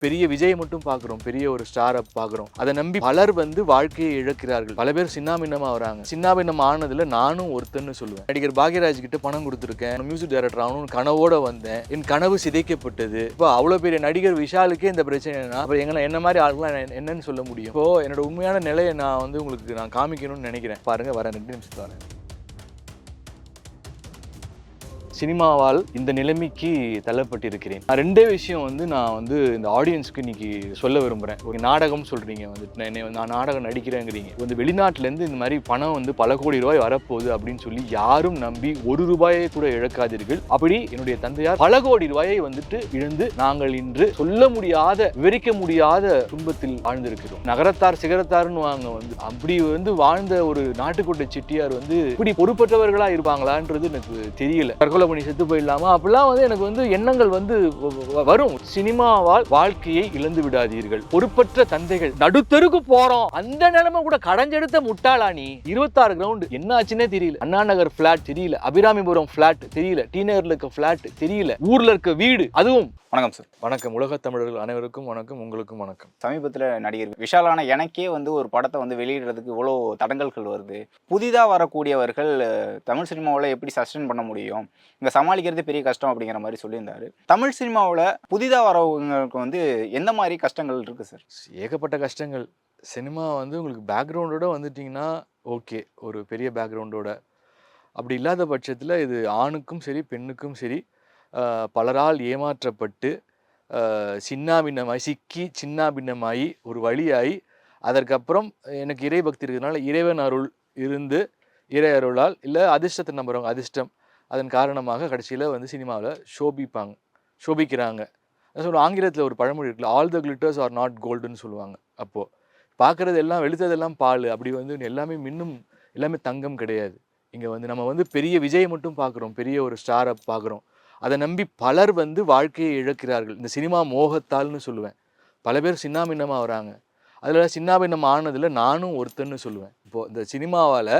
பெரிய விஜயை மட்டும் பார்க்குறோம் பெரிய ஒரு ஸ்டாரை பார்க்குறோம். அதை நம்பி பலர் வந்து வாழ்க்கையை இழக்கிறார்கள். பல பேர் சின்னாபின்னமாக வராங்க. சின்னாபின்னம் ஆனதில் நானும் ஒருத்தன்னு சொல்லுவேன். நடிகர் பாக்யராஜ் கிட்ட பணம் கொடுத்துருக்கேன். மியூசிக் டைரக்டர் ஆகணும்னு கனவோட வந்தேன். என் கனவு சிதைக்கப்பட்டது. இப்போ அவ்வளோ பெரிய நடிகர் விஷாலுக்கே இந்த பிரச்சனைனா அப்புறம் எங்களை என்ன மாதிரி ஆளுங்களாம் என்ன- என்னன்னு சொல்ல முடியும்? இப்போ என்னோட உண்மையான நிலையை நான் வந்து உங்களுக்கு நான் காமிக்கணும்னு நினைக்கிறேன். பாருங்க வர ரெண்டு நிமிஷத்துல வரேன். சினிமாவால் இந்த நிலைமைக்கு தள்ளப்பட்டிருக்கிறேன். நான் ரெண்டே விஷயம் வந்து நான் வந்து இந்த ஆடியன்ஸ்க்கு இன்னைக்கு சொல்ல விரும்புகிறேன் ஒரு நாடகம் சொல்கிறீங்க வந்துட்டு நான் என்னை- நான் நாடகம் நடிக்கிறேங்கிறீங்க. வந்து வெளிநாட்டிலேருந்து இந்த மாதிரி பணம் வந்து பல கோடி ரூபாய் வரப்போகுது அப்படின்னு சொல்லி யாரும் நம்பி ஒரு ரூபாயை கூட இழக்காதீர்கள். அப்படி என்னுடைய தந்தையார் பல கோடி ரூபாயை வந்துட்டு இழந்து நாங்கள் இன்று சொல்ல முடியாத விவரிக்க முடியாத துன்பத்தில் வாழ்ந்திருக்கிறோம். நகரத்தார் சிகரத்தார்னு வாங்க வந்து அப்படி வந்து வாழ்ந்த ஒரு நாட்டுக்கோட்டை செட்டியார் வந்து இப்படி பொறுப்பற்றவர்களா இருப்பாங்களான்றது எனக்கு தெரியல. தற்கொலை பண்ணி செத்து போயிடலாமா? அப்படிலாம் வந்து எனக்கு வந்து எண்ணங்கள் வந்து வரும். சினிமாவால் வாழ்க்கையை இழந்து விடாதீர்கள். பொறுப்பற்ற தந்தைகள். நடுத்தருக்கு போறோம். அந்த நிலைமை கூட கடைஞ்செடுத்த முட்டாளா நீ இருபத்தாறு கிரவுண்ட் என்ன ஆச்சுன்னே தெரியல. அண்ணா நகர் பிளாட் தெரியல. அபிராமிபுரம் பிளாட் தெரியல. டி நகர்ல இருக்க பிளாட் தெரியல. ஊர்ல இருக்க வீடு. அதுவும் வணக்கம் சார் வணக்கம். உலகத் தமிழர்கள் அனைவருக்கும் வணக்கம். உங்களுக்கும் வணக்கம். சமீபத்தில் நடிகர் விஷாலான எனக்கே வந்து ஒரு படத்தை வந்து வெளியிடுறதுக்கு இவ்வளோ தடங்கல்கள் வருது. புதிதாக வரக்கூடியவர்கள் தமிழ் சினிமாவில் எப்படி சஸ்டெயின் பண்ண முடியும்? இங்கே சமாளிக்கிறது பெரிய கஷ்டம் அப்படிங்கிற மாதிரி சொல்லியிருந்தாரு. தமிழ் சினிமாவில் புதிதாக வரவங்களுக்கு வந்து எந்த மாதிரி கஷ்டங்கள் இருக்குது சார் ஏகப்பட்ட கஷ்டங்கள். சினிமா வந்து உங்களுக்கு பேக்ரவுண்டோட வந்துட்டிங்கன்னா ஓகே ஒரு பெரிய பேக்ரவுண்டோட அப்படி இல்லாத பட்சத்தில் இது ஆணுக்கும் சரி பெண்ணுக்கும் சரி பலரால் ஏமாற்றப்பட்டு ஆஹ், சின்னாபின்னமாய் சிக்கி சின்னாபின்னமாகி ஒரு வழியாகி அதற்கப்புறம் எனக்கு இறை பக்தி இருக்கிறதுனால இறைவன் அருள் இருந்து இறை அருளால் இல்லை அதிர்ஷ்டத்தை நம்புறவங்க அதிர்ஷ்டம் அதன் காரணமாக கடைசியில் வந்து சினிமாவில் ஷோபிப்பாங்க ஷோபிக்கிறாங்க. அதான் சொல்லுவாங்க ஆங்கிலத்தில் ஒரு பழமொழி இருக்குல்ல all the glitters are not கோல்டுன்னு சொல்லுவாங்க. அப்போது பார்க்குறது எல்லாம் வெளுத்ததெல்லாம் பால் அப்படி வந்து எல்லாமே மின்னும் எல்லாமே தங்கம் கிடையாது. இங்கே வந்து நம்ம வந்து பெரிய விஜய் மட்டும் பார்க்குறோம் பெரிய ஒரு ஸ்டாரை பார்க்குறோம். அதை நம்பி பலர் வந்து வாழ்க்கையை இழக்கிறார்கள். இந்த சினிமா மோகத்தால்னு சொல்லுவேன். பல பேர் சின்னாபின்னமாக வராங்க. அதில் சின்னாபின்னம் ஆனதில் நானும் ஒருத்தன்னு சொல்லுவேன். இப்போது இந்த சினிமாவால்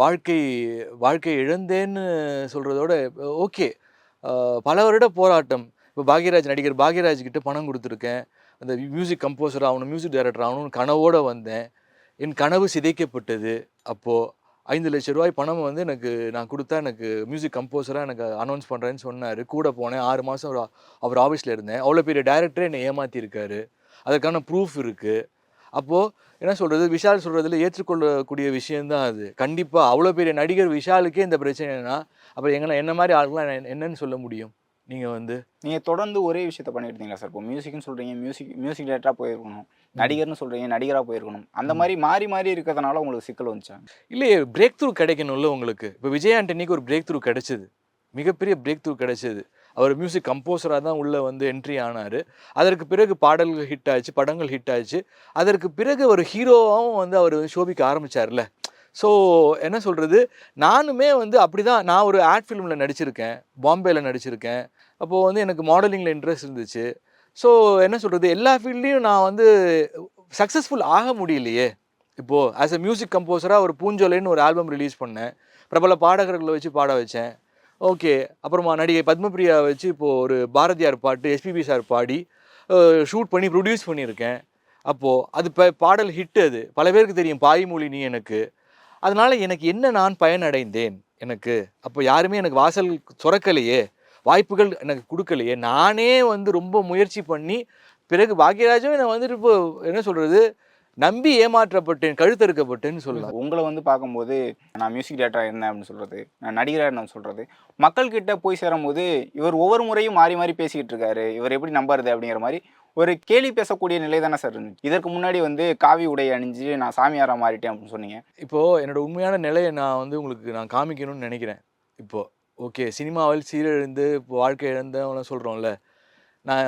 வாழ்க்கை வாழ்க்கை இழந்தேன்னு சொல்கிறதோட ஓகே. பல வருட போராட்டம். இப்போ பாக்யராஜ் நடிகர் பாக்யராஜ் கிட்ட பணம் கொடுத்துருக்கேன். அந்த மியூசிக் கம்போசர் ஆகணும் மியூசிக் டைரக்டர் ஆகணும்னு கனவோடு வந்தேன். என் கனவு சிதைக்கப்பட்டது. அப்போது ஐந்து லட்ச ரூபாய் பணம் வந்து எனக்கு நான் கொடுத்தா எனக்கு மியூசிக் கம்போசராக எனக்கு அனௌன்ஸ் பண்ணுறேன்னு சொன்னார். கூட போனேன் ஆறு மாதம் அவர் அவர் ஆஃபீஸில் இருந்தேன். அவ்வளோ பெரிய டைரக்டரே என்னை ஏமாற்றிருக்காரு அதற்கான ப்ரூஃப் இருக்குது அப்போது என்ன சொல்கிறது விஷால் சொல்கிறதுல ஏற்றுக்கொள்ளக்கூடிய விஷயம்தான் அது. கண்டிப்பாக அவ்வளோ பெரிய நடிகர் விஷாலுக்கே இந்த பிரச்சனைனா அப்புறம் எங்களை என்ன மாதிரி ஆளுங்களாம் என்ன- என்னன்னு சொல்ல முடியும்? நீங்கள் வந்து? நீங்கள் தொடர்ந்து ஒரே விஷயத்த பண்ணிட்டு இருந்தீங்களா சார்? இப்போ மியூசிக்னு சொல்கிறீங்க மியூசிக் மியூசிக் டேரக்டராக போயிருக்கணும். நடிகர்னு சொல்கிறீங்க நடிகராக போயிருக்கணும். அந்த மாதிரி மாறி மாறி இருக்கிறதுனால உங்களுக்கு சிக்கல் வந்துச்சா? இல்லையே பிரேக் த்ரூ கிடைக்கணும்ல உங்களுக்கு. இப்போ விஜய் ஆண்டனிக்கு ஒரு பிரேக் த்ரூ கிடைச்சது. மிகப்பெரிய பிரேக் த்ரூ கிடைச்சது. அவர் மியூசிக் கம்போசராக தான் உள்ளே வந்து என்ட்ரி ஆனார். அதற்கு பிறகு பாடல்கள் ஹிட் ஆச்சு படங்கள் ஹிட் ஆச்சு. அதற்கு பிறகு ஒரு ஹீரோவாகவும் வந்து அவர் வந்து சோபிக்க ஆரம்பித்தார்ல ஸோ என்ன சொல்கிறது நானுமே வந்து அப்படி தான் நான் ஒரு ஆட் ஃபிலிமில் நடிச்சிருக்கேன் பாம்பேயில் நடிச்சிருக்கேன். அப்போது வந்து எனக்கு மாடலிங்கில் இன்ட்ரெஸ்ட் இருந்துச்சு. ஸோ என்ன சொல்கிறது எல்லா ஃபீல்ட்லேயும் நான் வந்து சக்ஸஸ்ஃபுல் ஆக முடியலையே. இப்போது ஆஸ் அ மியூசிக் கம்போசராக ஒரு பூஞ்சோலைன்னு ஒரு ஆல்பம் ரிலீஸ் பண்ணேன். பிரபல பாடகர்களை வச்சு பாட வச்சேன். ஓகே. அப்புறமா நடிகை பத்மபிரியா வச்சு இப்போது ஒரு பாரதியார் பாட்டு எஸ்பிபி சார் பாடி ஷூட் பண்ணி ப்ரொடியூஸ் பண்ணியிருக்கேன். அப்போது அது இப்போ பாடல் ஹிட் அது. பல பேருக்கு தெரியும் பாய்மொழி நீ எனக்கு. அதனால் எனக்கு என்ன நான் பயனடைந்தேன் எனக்கு? அப்போ யாருமே எனக்கு வாசல் சுரக்கலையே வாய்ப்புகள் எனக்கு கொடுக்கலையே. நானே வந்து ரொம்ப முயற்சி பண்ணி பிறகு பாக்யராஜும் என்னை வந்துட்டு இப்போ என்ன சொல்கிறது நம்பி ஏமாற்றப்பட்டேன் கழுத்தறுக்கப்பட்டேன்னு சொல்லலாம். உங்களை வந்து பார்க்கும்போது நான் மியூசிக் டேரக்டராக இருந்தேன் அப்படின்னு சொல்கிறது நான் நடிகராக இருந்தேன் சொல்கிறது மக்கள்கிட்ட போய் சேரும்போது இவர் ஒவ்வொரு முறையும் மாறி மாறி பேசிக்கிட்டு இருக்காரு இவர் எப்படி நம்புறது அப்படிங்கிற மாதிரி ஒரு கேலி பேசக்கூடிய நிலை தானே சார் இருந்துச்சு. இதற்கு முன்னாடி வந்து காவி உடை அணிஞ்சு நான் சாமியாரா மாறிட்டேன் அப்படின்னு சொன்னீங்க. இப்போது என்னோட உண்மையான நிலையை நான் வந்து உங்களுக்கு நான் காமிக்கணும்னு நினைக்கிறேன். இப்போது ஓகே சினிமாவில் சீரழிந்து இப்போ வாழ்க்கை இழந்தவன சொல்கிறோம்ல நான்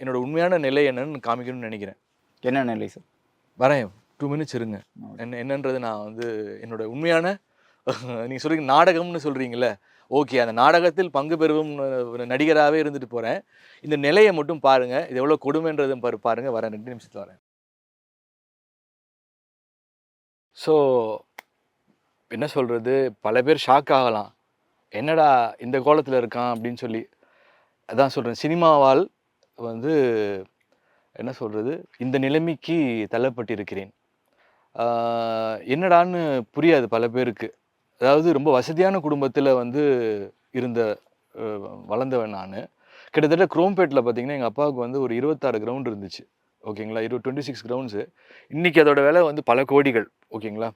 என்னோட உண்மையான நிலை என்னன்னு காமிக்கணும்னு நினைக்கிறேன். என்ன நிலை சார்? வரேன். டூ மினிட்ஸ் இருங்க. என்ன என்னன்றது நான் வந்து என்னோட உண்மையான நீங்கள் சொல்றீங்க நாடகம்னு சொல்கிறீங்களே ஓகே அந்த நாடகத்தில் பங்கு பெறும் நடிகராகவே இருந்துட்டு போகிறேன் இந்த நிலையை மட்டும் பாருங்கள் இது எவ்வளோ கொடுமைன்றதும் பாரு பாருங்கள் வரேன் ரெண்டு நிமிஷத்தில் வரேன். ஸோ என்ன சொல்கிறது பல பேர் ஷாக் ஆகலாம். என்னடா இந்த கோலத்தில் இருக்கான் அப்படின்னு சொல்லி அதான் சொல்கிறேன் சினிமாவால் வந்து என்ன சொல்கிறது இந்த நிலைமைக்கு தள்ளப்பட்டிருக்கிறேன். என்னடான்னு புரியாது பல பேருக்கு. அதாவது ரொம்ப வசதியான குடும்பத்தில் வந்து இருந்த வளர்ந்தவன் நான். கிட்டத்தட்ட குரோம்பேட்டில் பார்த்தீங்கன்னா எங்கள் அப்பாவுக்கு வந்து ஒரு இருபத்தாறு கிரவுண்ட் இருந்துச்சு. ஓகேங்களா? இருபது டுவெண்ட்டி சிக்ஸ் கிரவுண்ட்ஸு இன்றைக்கி அதோட விலை வந்து பல கோடிகள். ஓகேங்களா?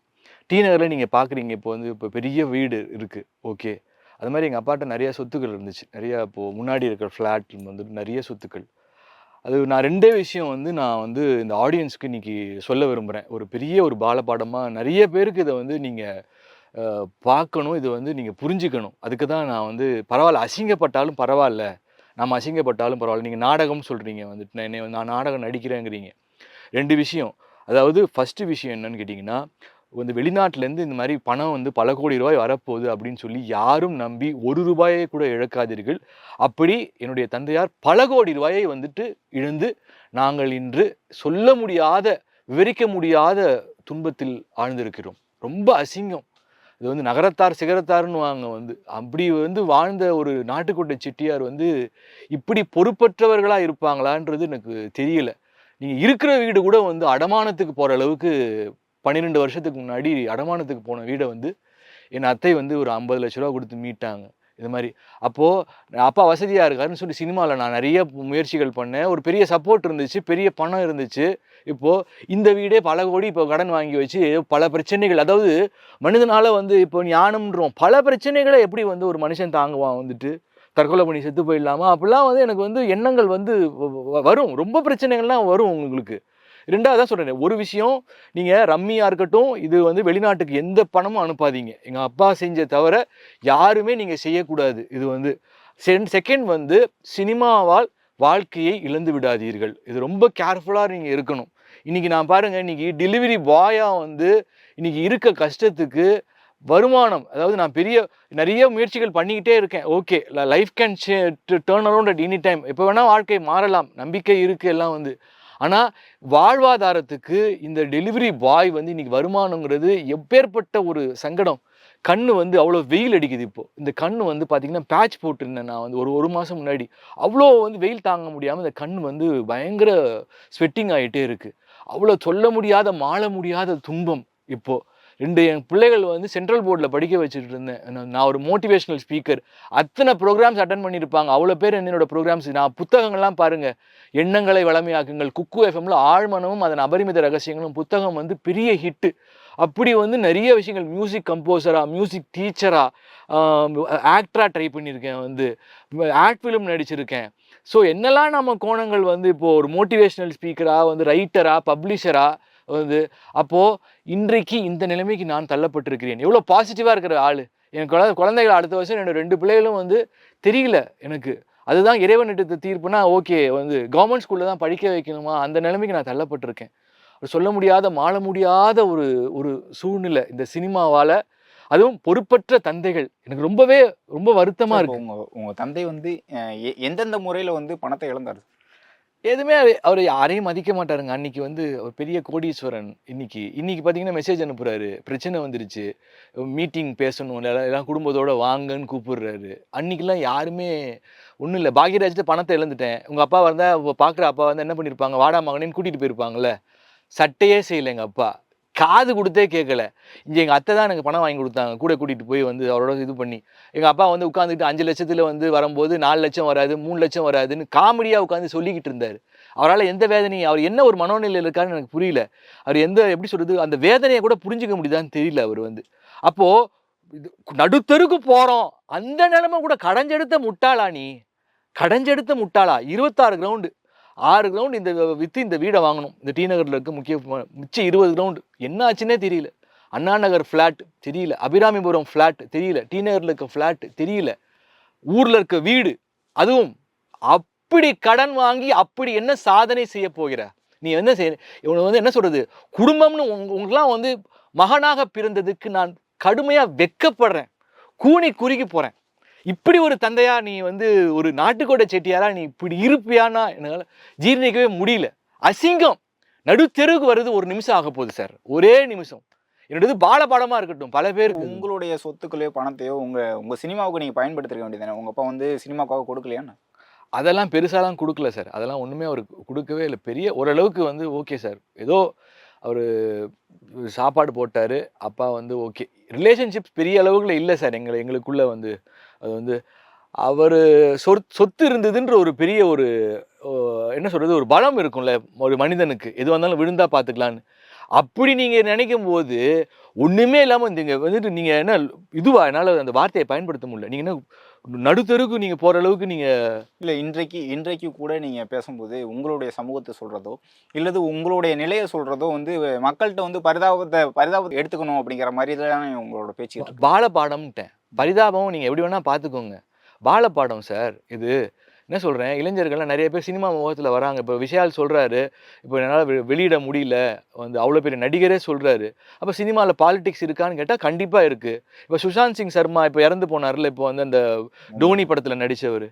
டி நகரில் நீங்கள் பார்க்குறீங்க இப்போ வந்து இப்போ பெரிய வீடு இருக்குது ஓகே. அது மாதிரி எங்கள் அப்பாட்ட நிறைய சொத்துக்கள் இருந்துச்சு. நிறையா இப்போது முன்னாடி இருக்கிற ஃப்ளாட் வந்து நிறைய சொத்துக்கள். அது நான் ரெண்டே விஷயம் வந்து நான் வந்து இந்த ஆடியன்ஸ்க்கு இன்னைக்கு சொல்ல விரும்புகிறேன் ஒரு பெரிய ஒரு பாலபாடமாக நிறைய பேருக்கு இதை வந்து நீங்கள் பார்க்கணும் இதை வந்து நீங்கள் புரிஞ்சுக்கணும். அதுக்கு தான் நான் வந்து பரவாயில்ல அசிங்கப்பட்டாலும் பரவாயில்ல. நம்ம அசிங்கப்பட்டாலும் பரவாயில்ல. நீங்கள் நாடகம் சொல்கிறீங்க வந்துட்டு நான் என்னை நான் நாடகம் நடிக்கிறேங்கிறீங்க. ரெண்டு விஷயம். அதாவது ஃபஸ்ட்டு விஷயம் என்னன்னு கேட்டிங்கன்னா வந்து வெளிநாட்டிலேருந்து இந்த மாதிரி பணம் வந்து பல கோடி ரூபாய் வரப்போகுது அப்படின்னு சொல்லி யாரும் நம்பி ஒரு ரூபாயை கூட இழக்காதீர்கள். அப்படி என்னுடைய தந்தையார் பல கோடி ரூபாயை வந்துட்டு இழந்து நாங்கள் இன்று சொல்ல முடியாத விவரிக்க முடியாத துன்பத்தில் ஆழ்ந்திருக்கிறோம். ரொம்ப அசிங்கம். இது வந்து நகரத்தார் சிகரத்தார்னு வாங்க வந்து. அப்படி வந்து வாழ்ந்த ஒரு நாட்டுக்கோட்டை செட்டியார் வந்து இப்படி பொறுப்பற்றவர்களாக இருப்பாங்களான்றது எனக்கு தெரியல. நீங்கள் இருக்கிற வீடு கூட வந்து அடமானத்துக்கு போகிற அளவுக்கு பன்னிரெண்டு வருஷத்துக்கு முன்னாடி அடமானத்துக்கு போன வீடை வந்து என் அத்தை வந்து ஒரு ஐம்பது லட்ச ரூபா கொடுத்து மீட்டாங்க. இது மாதிரி. அப்போது அப்பா வசதியாக இருக்காருன்னு சொல்லி சினிமாவில் நான் நிறைய முயற்சிகள் பண்ணேன். ஒரு பெரிய சப்போர்ட் இருந்துச்சு பெரிய பணம் இருந்துச்சு. இப்போது இந்த வீடே பல கோடி இப்போ கடன் வாங்கி வச்சு பல பிரச்சனைகள் அதாவது மனிதனால் வந்து இப்போ ஞானம்ன்றோம். பல பிரச்சனைகளை எப்படி வந்து ஒரு மனுஷன் தாங்குவான் வந்துட்டு? தற்கொலை பண்ணி செத்து போயிடலாமா? அப்படிலாம் வந்து எனக்கு வந்து எண்ணங்கள் வந்து வரும். ரொம்ப பிரச்சனைகள்லாம் வரும் உங்களுக்கு. ரெண்டாவது தான் சொல்கிறேன் ஒரு விஷயம் நீங்கள் ரம்மியாக இருக்கட்டும் இது வந்து வெளிநாட்டுக்கு எந்த பணமும் அனுப்பாதீங்க. எங்கள் அப்பா செஞ்ச தவிர யாருமே நீங்கள் செய்யக்கூடாது. இது வந்து செகண்ட் வந்து சினிமாவால் வாழ்க்கையை இழந்து விடாதீர்கள். இது ரொம்ப கேர்ஃபுல்லாக நீங்கள் இருக்கணும். இன்னைக்கு நான் பாருங்கள் இன்றைக்கி டெலிவரி பாயாக வந்து இன்னைக்கு இருக்க கஷ்டத்துக்கு வருமானம் அதாவது நான் பெரிய நிறைய முயற்சிகள் பண்ணிக்கிட்டே இருக்கேன். Okay life can turn around at any time எப்போ வேணால் வாழ்க்கை மாறலாம். நம்பிக்கை இருக்குது எல்லாம் வந்து. ஆனால் வாழ்வாதாரத்துக்கு இந்த டெலிவரி பாய் வந்து இன்றைக்கி வருமானங்கிறது எப்பேற்பட்ட ஒரு சங்கடம். கண் வந்து அவ்வளோ வெயில் அடிக்குது இப்போ. இந்த கண் வந்து பார்த்திங்கன்னா பேட்ச் போட்டிருந்தேன் நான் வந்து ஒரு ஒரு மாதம் முன்னாடி. அவ்வளோ வந்து வெயில் தாங்க முடியாமல் இந்த கண் வந்து பயங்கர ஸ்வெட்டிங் ஆகிட்டே இருக்குது அவ்வளோ சொல்ல முடியாத மாள முடியாத துன்பம் இப்போது ரெண்டு என் பிள்ளைகள் வந்து சென்ட்ரல் போர்டில் படிக்க வச்சுட்டு இருந்தேன். நான் நான் ஒரு மோட்டிவேஷனல் ஸ்பீக்கர் அத்தனை ப்ரோக்ராம்ஸ் அட்டன் பண்ணியிருப்பாங்க. அவ்வளோ பேர் என்னோட ப்ரோக்ராம்ஸ் நான் புத்தகங்கள்லாம் பாருங்கள் எண்ணங்களை வளமையாக்குங்கள். குக்கு எஃப்எம்மில் ஆழ்மனமும் அதன் அபரிமித ரகசியங்களும் புத்தகம் வந்து பெரிய ஹிட்டு அப்படி வந்து நிறைய விஷயங்கள். மியூசிக் கம்போசராக மியூசிக் டீச்சராக ஆக்டராக ட்ரை பண்ணியிருக்கேன் வந்து. ஆக்ட் ஃபிலிம் நடிச்சிருக்கேன். ஸோ என்னெல்லாம் நம்ம கோணங்கள் வந்து இப்போ ஒரு மோட்டிவேஷ்னல் ஸ்பீக்கராக வந்து ரைட்டராக பப்ளிஷராக வந்து அப்போ இன்றைக்கு இந்த நிலைமைக்கு நான் தள்ளப்பட்டிருக்கிறேன். எவ்வளோ பாசிட்டிவாக இருக்கிற ஆள். என் குழந்தை குழந்தைகள் அடுத்த வருஷம் என்னோட ரெண்டு பிள்ளைகளும் வந்து தெரியல எனக்கு. அதுதான் இறைவன் எடுத்த தீர்ப்புனா ஓகே வந்து கவர்மெண்ட் ஸ்கூலில் தான் படிக்க வைக்கணுமா? அந்த நிலைமைக்கு நான் தள்ளப்பட்டிருக்கேன். சொல்ல முடியாத மாள முடியாத ஒரு ஒரு சூழ்நிலை இந்த சினிமாவால். அதுவும் பொறுப்பற்ற தந்தைகள். எனக்கு ரொம்பவே ரொம்ப வருத்தமாக இருக்கு. உங்க உங்க தந்தை வந்து எந்தெந்த முறையில வந்து பணத்தை இழந்தாரு? எதுவுமே அவர் யாரையும் மதிக்க மாட்டாருங்க. அன்னைக்கு வந்து ஒரு பெரிய கோடீஸ்வரன் இன்னைக்கு. இன்னைக்கு பார்த்தீங்கன்னா மெசேஜ் அனுப்புறாரு. பிரச்சனை வந்துருச்சு. மீட்டிங் பேசணும். எல்லாம் எல்லாம் குடும்பத்தோட வாங்கன்னு கூப்பிடுறாரு. அன்னைக்கெல்லாம் யாருமே ஒன்றும் இல்லை. பாக்யராஜ்ட்டு பணத்தை இழந்துட்டேன். உங்கள் அப்பா வந்தால் பார்க்குற அப்பா வந்து என்ன பண்ணியிருப்பாங்க வாடா மகனேன்னு கூட்டிகிட்டு போயிருப்பாங்கல்ல. சட்டையே செய்யலை எங்கள் அப்பா. காது கொடுத்தே கேட்கல இங்கே எங்கள் அத்தை தான் எனக்கு பணம் வாங்கி கொடுத்தாங்க. கூட கூட்டிகிட்டு போய் வந்து அவரோட இது பண்ணி. எங்கள் அப்பா வந்து உட்காந்துக்கிட்டு அஞ்சு லட்சத்தில் வந்து வரும்போது நாலு லட்சம் வராது மூணு லட்சம் வராதுன்னு காமெடியாக உட்காந்து சொல்லிக்கிட்டு இருந்தார். அவரால் எந்த வேதனையும் அவர் என்ன ஒரு மனோநிலையில் இருக்காருன்னு எனக்கு புரியல. அவர் எந்த எப்படி சொல்கிறது அந்த வேதனையை கூட புரிஞ்சுக்க முடியுதான்னு தெரியல அவர் வந்து. அப்போது இது நடுத்தருக்கு போகிறோம் அந்த நிலமை கூட கடைஞ்செடுத்த முட்டாளா நீ? கடைஞ்செடுத்த முட்டாளா? இருபத்தாறு கிரவுண்டு ஆறு கிரவுண்ட் இந்த விற்று இந்த வீடை வாங்கணும். இந்த டி நகரில் இருக்க முக்கிய மிச்சம் இருபது கிரவுண்டு என்ன ஆச்சுன்னே தெரியல. அண்ணா நகர் ஃப்ளாட் தெரியல. அபிராமிபுரம் ஃப்ளாட் தெரியல. டி நகரில் இருக்க ஃப்ளாட் தெரியல. ஊரில் இருக்க வீடு அதுவும் அப்படி கடன் வாங்கி அப்படி என்ன சாதனை செய்ய போகிற? நீ என்ன செய்ய இவனுக்கு வந்து என்ன சொல்கிறது குடும்பம்னு உங்க உங்களுக்குலாம் வந்து மகனாக பிறந்ததுக்கு நான் கடுமையாக வெக்கப்படுறேன். கூனி குறுகி போகிறேன் இப்படி ஒரு தந்தையா நீ வந்து ஒரு நாட்டுக்கோட்டை செட்டியாரா நீ இப்படி இருப்பியானா? என்னால் ஜீர்ணிக்கவே முடியல. அசிங்கம். நடுத்தெருவுக்கு வருது ஒரு நிமிஷம் ஆக போகுது சார் ஒரே நிமிஷம். என்னோடது பாலபாடமா இருக்கட்டும் பல பேருக்கு உங்களுடைய சொத்துக்களையோ பணத்தையோ உங்க உங்க சினிமாவுக்கு நீங்க பயன்படுத்திருக்க வேண்டியதானே உங்க அப்பா வந்து சினிமாவுக்காக கொடுக்கலையான்னு அதெல்லாம் பெருசாலாம் கொடுக்கல சார் அதெல்லாம் ஒன்றுமே அவருக்கு கொடுக்கவே இல்லை. பெரிய ஓரளவுக்கு வந்து ஓகே சார் ஏதோ அவர் சாப்பாடு போட்டார் அப்பா வந்து ஓகே. ரிலேஷன்ஷிப் பெரிய அளவுக்குள்ள இல்லை சார் எங்களை எங்களுக்குள்ளே வந்து. அது வந்து அவர் சொத் சொத்து இருந்ததுன்ற ஒரு பெரிய ஒரு என்ன சொல்கிறது ஒரு பலம் இருக்கும்ல ஒரு மனிதனுக்கு. எது வந்தாலும் விழுந்தா பார்த்துக்கலான்னு அப்படி நீங்கள் நினைக்கும் போது ஒன்றுமே இல்லாமல் நீங்கள் வந்துட்டு நீங்கள் என்ன இதுவா என்னால் அந்த வார்த்தையை பயன்படுத்த முடியல. நீங்கள் என்ன நடுத்தருக்கு நீங்கள் போகிற அளவுக்கு நீங்கள் இல்லை இன்றைக்கு இன்றைக்கு கூட நீங்கள் பேசும்போது உங்களுடைய சமூகத்தை சொல்கிறதோ இல்லது உங்களுடைய நிலையை சொல்கிறதோ வந்து மக்கள்கிட்ட வந்து பரிதாபத்தை பரிதாபத்தை எடுத்துக்கணும் அப்படிங்கிற மாதிரி தான் உங்களோட பேச்சு இருக்கு. பாலப்பாடம்ட்டேன் பரிதாபம் நீங்கள் எப்படி வேணால் பார்த்துக்கோங்க பாலப்பாடம் சார் இது என்ன சொல்கிறேன் இளைஞர்கள்லாம் நிறைய பேர் சினிமா முகத்தில் வராங்க. இப்போ விஷால் சொல்கிறாரு இப்போ என்னால் வெளியிட முடியல. வந்து அவ்வளோ பெரிய நடிகரே சொல்கிறாரு அப்போ சினிமாவில் பாலிடிக்ஸ் இருக்கான்னு கேட்டால் கண்டிப்பாக இருக்குது இப்போ சுஷாந்த் சிங் சர்மா இப்போ இறந்து போனார்ல இப்போ வந்து அந்த டோனி படத்தில் நடித்தவர்.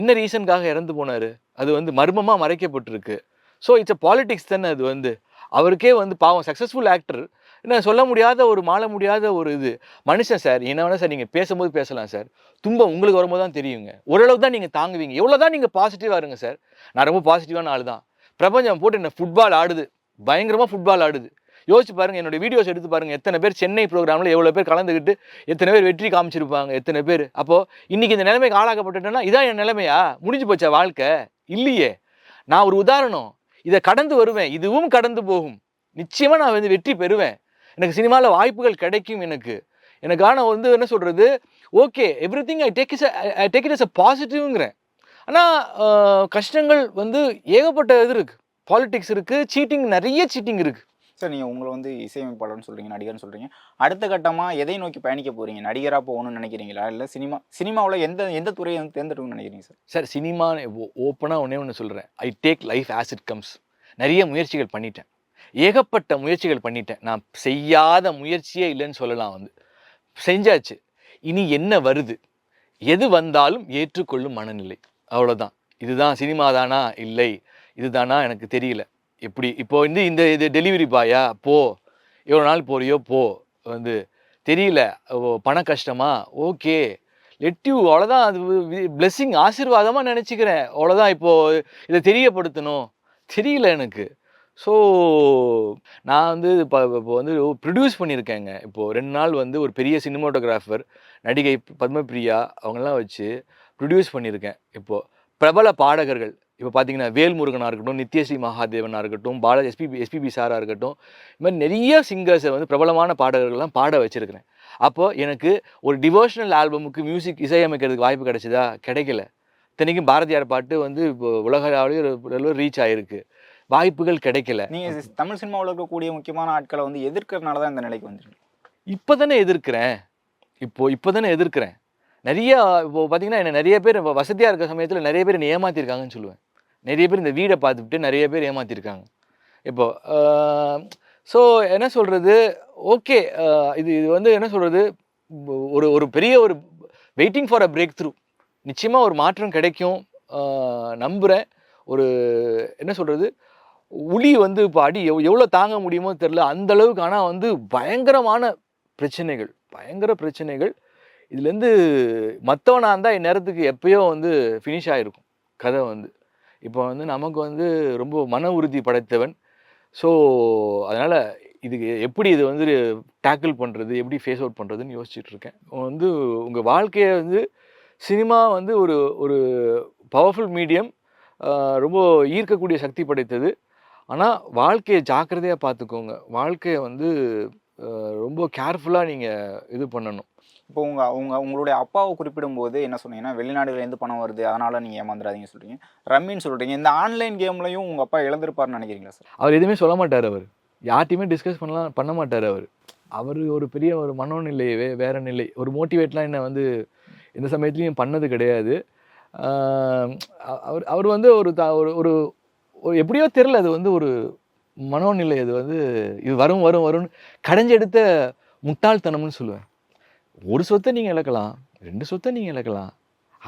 என்ன ரீசனுக்காக இறந்து போனார்? அது வந்து மர்மமாக மறைக்கப்பட்டிருக்கு. ஸோ இட்ஸ் அ பாலிடிக்ஸ் தானே அது வந்து. அவருக்கே வந்து பாவம் சக்ஸஸ்ஃபுல் ஆக்டர் என்ன சொல்ல முடியாத ஒரு மாள முடியாத ஒரு இது. மனுஷன் சார் என்ன வேணால் சார் நீங்கள் பேசும்போது பேசலாம் சார். துன்பம் உங்களுக்கு வரும்போது தான் தெரியுங்க. ஓரளவு தான் நீங்கள் தாங்குவீங்க. எவ்வளோ தான் நீங்கள் பாசிட்டிவாக இருங்க சார். நான் ரொம்ப பாசிட்டிவான ஆள் தான் பிரபஞ்சம் போட்டு என்ன ஃபுட்பால் ஆடுது. பயங்கரமாக ஃபுட்பால் ஆடுது. யோசிச்சு பாருங்க என்னோட வீடியோஸ் எடுத்து பாருங்கள் எத்தனை பேர் சென்னை ப்ரோக்ராமில் எவ்வளோ பேர் கலந்துக்கிட்டு எத்தனை பேர் வெற்றி காமிச்சிருப்பாங்க எத்தனை பேர். அப்போது இன்றைக்கி இந்த நிலைமைக்கு ஆளாக்கப்பட்டுட்டேன்னா இதான் என் நிலைமையா? முடிஞ்சு போச்சா வாழ்க்கை? இல்லையே. நான் ஒரு உதாரணம். இதை கடந்து வருவேன். இதுவும் கடந்து போகும். நிச்சயமாக நான் வந்து வெற்றி பெறுவேன். எனக்கு சினிமாவில் வாய்ப்புகள் கிடைக்கும் எனக்கு. எனக்கு ஆனால் வந்து என்ன சொல்கிறது okay everything I take is I take it is a பாசிட்டிவ்ங்கிறேன் ஆனால் கஷ்டங்கள் வந்து ஏகப்பட்ட இது இருக்குது பாலிடிக்ஸ் இருக்குது சீட்டிங் நிறைய சீட்டிங் இருக்குது சார் நீங்கள் உங்களை வந்து இசையமைப்பாளர்னு சொல்கிறீங்க நடிகர்னு சொல்கிறீங்க அடுத்த கட்டமாக எதை நோக்கி பயணிக்க போகிறீங்க நடிகராக போகணும்னு நினைக்கிறீங்களா? இல்லை சினிமா சினிமாவில் எந்த எந்த துறையை வந்து தேர்ந்தெடுக்கணும்னு நினைக்கிறீங்க சார்? சார் சினிமா ஓப்பனாக ஒன்றே ஒன்று சொல்கிறேன் I take life as it comes நிறைய முயற்சிகள் பண்ணிட்டேன். ஏகப்பட்ட முயற்சிகள் பண்ணிட்டேன். நான் செய்யாத முயற்சியே இல்லைன்னு சொல்லலாம் வந்து. செஞ்சாச்சு. இனி என்ன வருது? எது வந்தாலும் ஏற்றுக்கொள்ளும் மனநிலை. அவ்வளோதான் இதுதான் சினிமா தானா? இல்லை. இதுதானா எனக்கு தெரியல. எப்படி? இப்போ வந்து இந்த இது டெலிவரி பாயா? போ. எவ்வளோ நாள் போறியோ? போ. வந்து தெரியல. ஓ, பண கஷ்டமா? ஓகே. லெட் யூ அவ்வளோதான் அது பிளெஸ்ஸிங் ஆசீர்வாதமாக நினச்சிக்கிறேன். அவ்வளோதான் இப்போது இதை தெரியப்படுத்தணும். தெரியல எனக்கு. ஸோ நான் வந்து இப்போ இப்போ வந்து ப்ரொடியூஸ் பண்ணியிருக்கேங்க. இப்போது ரெண்டு நாள் வந்து ஒரு பெரிய சினிமாட்டோகிராஃபர் நடிகை பத்மபிரியா அவங்கெல்லாம் வச்சு ப்ரொடியூஸ் பண்ணியிருக்கேன். இப்போது பிரபல பாடகர்கள் இப்போ பார்த்தீங்கன்னா வேல்முருகனாக இருக்கட்டும் நித்யஸ்ரீ மகாதேவனாக இருக்கட்டும் பால எஸ்பிபி எஸ்பிபி சாராக இருக்கட்டும் இது மாதிரி நிறைய சிங்கர்ஸை வந்து பிரபலமான பாடகர்கள்லாம் பாட வச்சுருக்கிறேன். அப்போது எனக்கு ஒரு டிவோஷனல் ஆல்பமுக்கு மியூசிக் இசையமைக்கிறதுக்கு வாய்ப்பு கிடைச்சதா? கிடைக்கல. இத்தனைக்கும் பாரதியார் பாட்டு வந்து இப்போ உலக அளவில் ரீச் ஆகிருக்கு வாய்ப்புகள் கிடைக்கல. நீங்கள் தமிழ் சினிமாவில் இருக்கக்கூடிய முக்கியமான ஆட்களை வந்து எதிர்க்கறனால தான் இந்த நிலைக்கு வந்துருக்கு. இப்போ தானே எதிர்க்கிறேன். இப்போ இப்போ தானே எதிர்க்கிறேன். நிறைய இப்போ பார்த்தீங்கன்னா என்ன நிறைய பேர் இப்போ வசதியாக இருக்க சமயத்தில் நிறைய பேர் என்னை ஏமாத்திருக்காங்கன்னு சொல்லுவேன். நிறைய பேர் இந்த வீடை பார்த்துட்டு நிறைய பேர் ஏமாத்திருக்காங்க. இப்போ ஸோ என்ன சொல்கிறது ஓகே இது இது வந்து என்ன சொல்கிறது ஒரு ஒரு பெரிய ஒரு waiting for a breakthrough நிச்சயமாக ஒரு மாற்றம் கிடைக்கும். நம்புகிறேன் ஒரு என்ன சொல்கிறது உளி வந்து இப்போ அடி எவ் எவ்வளோ தாங்க முடியுமோ தெரில அந்த அளவுக்கு ஆனால் வந்து பயங்கரமான பிரச்சனைகள் பயங்கர பிரச்சனைகள். இதுலேருந்து மற்றவனாக இருந்தால் இந்நேரத்துக்கு எப்பயோ வந்து ஃபினிஷ் ஆகிருக்கும் கதை வந்து. இப்போ வந்து நமக்கு வந்து ரொம்ப மன உறுதி படைத்தவன். ஸோ அதனால் இதுக்கு எப்படி இது வந்து டேக்கிள் பண்ணுறது எப்படி ஃபேஸ் அவுட் பண்ணுறதுன்னு யோசிச்சுட்டு இருக்கேன். வந்து உங்கள் வாழ்க்கையை வந்து சினிமா வந்து ஒரு ஒரு பவர்ஃபுல் மீடியம் ரொம்ப ஈர்க்கக்கூடிய சக்தி படைத்தது. ஆனால் வாழ்க்கையை ஜாக்கிரதையாக பார்த்துக்கோங்க வாழ்க்கையை வந்து ரொம்ப கேர்ஃபுல்லாக நீங்கள் இது பண்ணணும். இப்போ உங்க உங்க உங்களுடைய அப்பாவை குறிப்பிடும்போது என்ன சொன்னீங்கன்னா வெளிநாடுலேருந்து பணம் வருது அதனால நீங்க ஏமாந்துடாதீங்க சொல்றீங்க. ரம்மின்னு சொல்றீங்க. இந்த ஆன்லைன் கேம்லயும் உங்க அப்பா இழந்திருப்பாருன்னு நினைக்கிறீங்களா சார்? அவர் எதுவுமே சொல்ல மாட்டார் அவர். யார்ட்டையுமே டிஸ்கஸ் பண்ணலாம் பண்ண மாட்டார் அவர். அவர் ஒரு பெரிய ஒரு மனோநிலை வே வேற நிலை. ஒரு மோட்டிவேட்லாம் என்ன வந்து எந்த சமயத்துலையும் பண்ணது கிடையாது. அவர் அவர் வந்து ஒரு த ஒரு ஒரு ஒரு எப்படியோ தெரில அது வந்து ஒரு மனோநிலை அது வந்து இது வரும் வரும் வரும்னு. கடைஞ்செடுத்த முட்டாள்தனம்னு சொல்லுவேன். ஒரு சொத்தை நீங்கள் இழக்கலாம் ரெண்டு சொத்தை நீங்கள் இழக்கலாம்.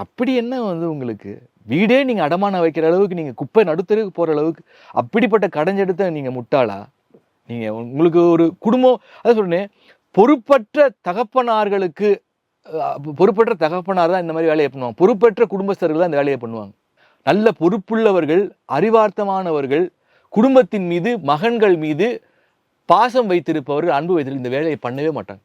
அப்படி என்ன வந்து உங்களுக்கு? வீடே நீங்கள் அடமானம் வைக்கிற அளவுக்கு நீங்கள் குப்பை நடுத்தருக்கு போகிற அளவுக்கு அப்படிப்பட்ட கடைஞ்செடுத்த நீங்கள் முட்டாளா? நீங்கள் உங்களுக்கு ஒரு குடும்பம் அதான் சொல்றேன் பொறுப்பற்ற தகப்பனார்களுக்கு பொறுப்பற்ற தகப்பனார் தான் இந்த மாதிரி வேலையை பண்ணுவாங்க. பொறுப்பற்ற குடும்பஸ்தர்கள் தான் இந்த வேலையை பண்ணுவாங்க. நல்ல பொறுப்புள்ளவர்கள் அறிவார்த்தமானவர்கள் குடும்பத்தின் மீது மகன்கள் மீது பாசம் வைத்திருப்பவர்கள் அன்பு வைத்திருக்க இந்த வேலையை பண்ணவே மாட்டாங்க.